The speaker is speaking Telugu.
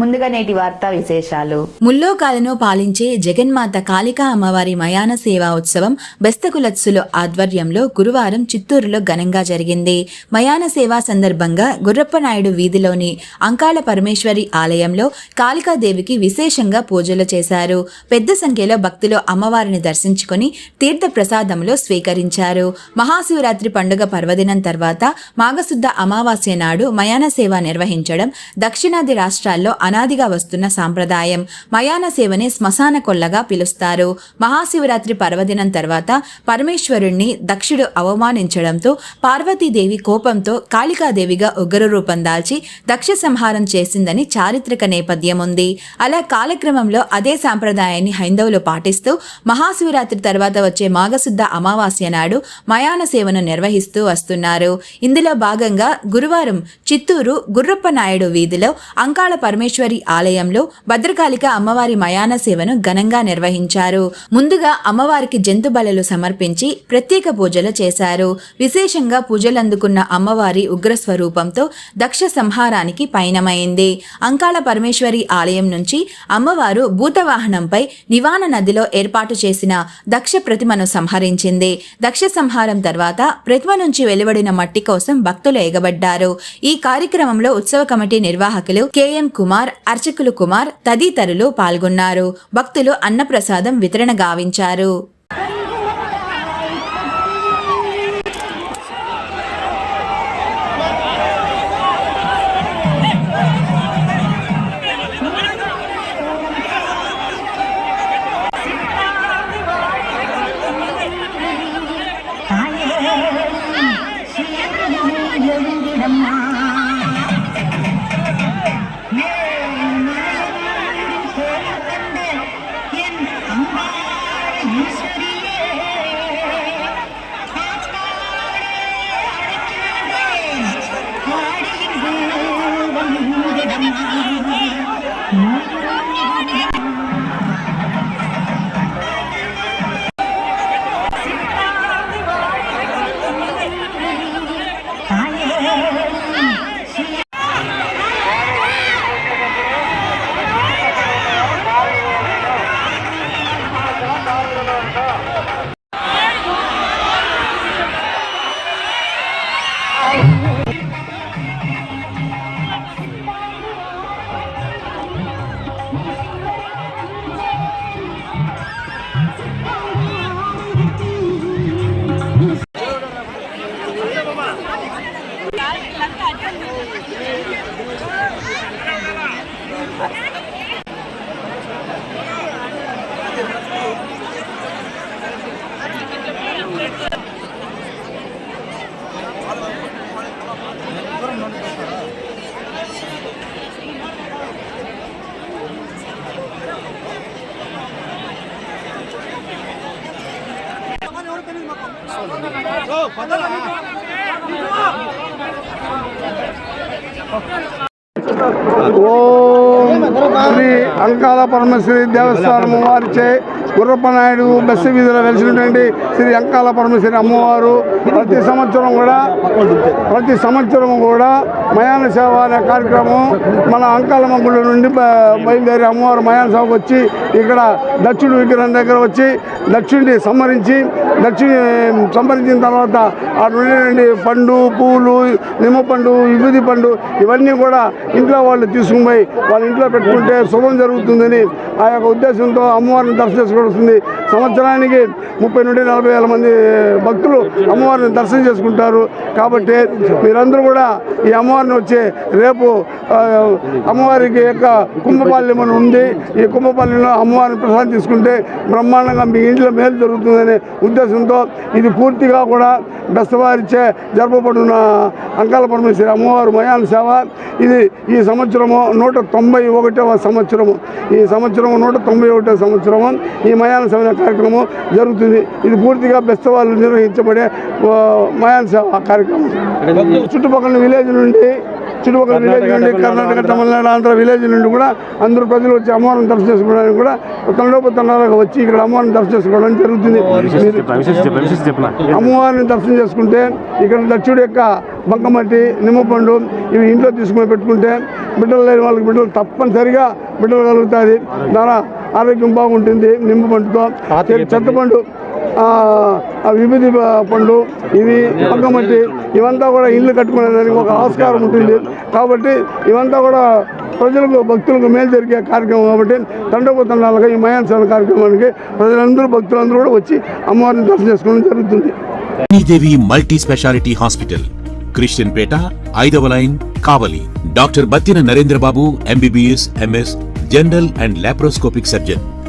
ముందుగా నేటి వార్తా విశేషాలు. ముల్లోకాలను పాలించే జగన్మాత కాళికా అమ్మవారి మయాన సేవా ఉత్సవం బెస్తకులత్సులు ఆధ్వర్యంలో గురువారం చిత్తూరులో ఘనంగా జరిగింది. మయాన సేవా సందర్భంగా గుర్రప్పనాయుడు వీధిలోని అంకాల పరమేశ్వరి ఆలయంలో కాళికాదేవికి విశేషంగా పూజలు చేశారు. పెద్ద సంఖ్యలో భక్తులు అమ్మవారిని దర్శించుకుని తీర్థ ప్రసాదంలో స్వీకరించారు. మహాశివరాత్రి పండుగ పర్వదినం తర్వాత మాఘశుద్ధ అమావాస్య నాడు మయాన సేవ నిర్వహించడం దక్షిణాది రాష్ట్రాల్లో అనాదిగా వస్తున్న సాంప్రదాయం. మయాన సేవని శ్మశాన కొల్లగా పిలుస్తారు. మహాశివరాత్రి పర్వదినం తర్వాత పరమేశ్వరుణ్ణి దక్షుడు అవమానించడంతో పార్వతీదేవి కోపంతో కాళికాదేవిగా ఉగ్ర రూపం దాల్చి దక్ష సంహారం చేసిందని చారిత్రక నేపథ్యం ఉంది అలా కాలక్రమంలో అదే సాంప్రదాయాన్ని హైందవులు పాటిస్తూ మహాశివరాత్రి తర్వాత వచ్చే మాఘశుద్ధ అమావాస్య నాడు మయాన సేవను నిర్వహిస్తూ వస్తున్నారు. ఇందులో భాగంగా గురువారం చిత్తూరు గుర్రప్ప నాయుడు వీధిలో అంకాళ పరమేశ్వర ఆలయంలో భద్రకాళిక అమ్మవారి మయాన సేవను ఘనంగా నిర్వహించారు. ముందుగా అమ్మవారికి జంతు బలలు సమర్పించి ప్రత్యేక పూజలు చేశారు. విశేషంగా పూజలందుకున్న అమ్మవారి ఉగ్ర స్వరూపంతో దక్ష సంహారానికి పయనమైంది. అంకాళ పరమేశ్వరి ఆలయం నుంచి అమ్మవారు భూతవాహనంపై నివాన నదిలో ఏర్పాటు చేసిన దక్ష ప్రతిమను సంహరించింది. దక్ష సంహారం తర్వాత ప్రతిమ నుంచి వెలువడిన మట్టి కోసం భక్తులు ఎగబడ్డారు. ఈ కార్యక్రమంలో ఉత్సవ కమిటీ నిర్వాహకులు కెఎం కుమార్ అర్చకులు కుమార్ తదితరులు పాల్గొన్నారు. భక్తులు అన్నప్రసాదం వితరణ గావించారు. ఓం శ్రీ అంకాల పరమశ్రీ దేవస్థానము వారిచే గుర్రప్పనాయుడు బస్సు వీధిలో వెలిసినటువంటి శ్రీ అంకాల పరమేశ్వరి అమ్మవారు ప్రతి సంవత్సరం కూడా ప్రతి సంవత్సరం కూడా మయాన సేవ అనే కార్యక్రమం మన అంకాలమ్మ గుడి నుండి బయలుదేరి అమ్మవారు మయాన సేవకు వచ్చి ఇక్కడ దక్షిణ విగ్రహం దగ్గర వచ్చి దక్షిణి సంహరించి దక్షిణ సంహరించిన తర్వాత ఆ నుండి పండు పూలు నిమ్మ పండు విభూది పండు ఇవన్నీ కూడా ఇంట్లో వాళ్ళు తీసుకుని పోయి వాళ్ళ ఇంట్లో పెట్టుకుంటే శుభం జరుగుతుందని ఆ యొక్క ఉద్దేశంతో అమ్మవారిని దర్శనం చేసుకోవాల్సింది సంవత్సరానికి ముప్పై నుండి నలభై వేల మంది భక్తులు అమ్మవారిని దర్శనం చేసుకుంటారు. కాబట్టి మీరందరూ కూడా ఈ అమ్మవారిని వచ్చి రేపు అమ్మవారికి యొక్క కుంభపాల్యం అని ఉంది. ఈ కుంభపాల్యంలో అమ్మవారిని ప్రసాదం తీసుకుంటే బ్రహ్మాండంగా మీ ఇంట్లో మేలు జరుగుతుందనే ఉద్దేశంతో ఇది పూర్తిగా కూడా బెస్తవారిచే జరపబడిన అంకాల పరమేశ్వరి అమ్మవారు మయాన సేవ. ఇది ఈ సంవత్సరము నూట తొంభై ఒకటవ సంవత్సరము. ఈ సంవత్సరము నూట తొంభై ఒకటవ సంవత్సరము. ఈ మయాన సేవ కార్యక్రమం జరుగుతుంది. ఇది పూర్తిగా బెస్తవాళ్ళు నిర్వహించబడే మయాన సేవ కార్యక్రమం. చుట్టుపక్కల విలేజ్ నుండి చుట్టుపక్కల విలేజ్ నుండి కర్ణాటక తమిళనాడు ఆంధ్ర విలేజ్ నుండి కూడా అందరూ ప్రజలు వచ్చి అమ్మవారిని దర్శనం చేసుకోవడానికి కూడా తండోపతండాలుగా వచ్చి ఇక్కడ అమ్మవారిని దర్శనం చేసుకోవడం జరుగుతుంది. అమ్మవారిని దర్శనం చేసుకుంటే ఇక్కడ దక్షుడి యొక్క బంకమట్టి నిమ్మపండు ఇవి ఇంట్లో తీసుకుని పెట్టుకుంటే బిడ్డలు లేని వాళ్ళకి బిడ్డలు తప్పనిసరిగా బిడ్డలు కలుగుతుంది దాని ఆరోగ్యం బాగుంటుంది నిమ్మపండుతో చెత్తపండు విభూతి పండు ఇవి పక్కమట్టి ఇవంతా కూడా ఇల్లు కట్టుకునేదానికి ఒక ఆస్కారం ఉంటుంది. కాబట్టి ఇవంతా కూడా ప్రజలకు భక్తులకు మేలు జరిగే కార్యక్రమం కాబట్టి తండోపతండాలుగా ఈ మయాన్సాల కార్యక్రమానికి ప్రజలందరూ భక్తులందరూ కూడా వచ్చి అమ్మవారిని దర్శనం చేసుకోవడం జరుగుతుంది. Sridevi multi speciality hospital Christian Peta ఐదవ line Kavali. Doctor Battina Narendrababu MBBS MS general and laparoscopic surgeon.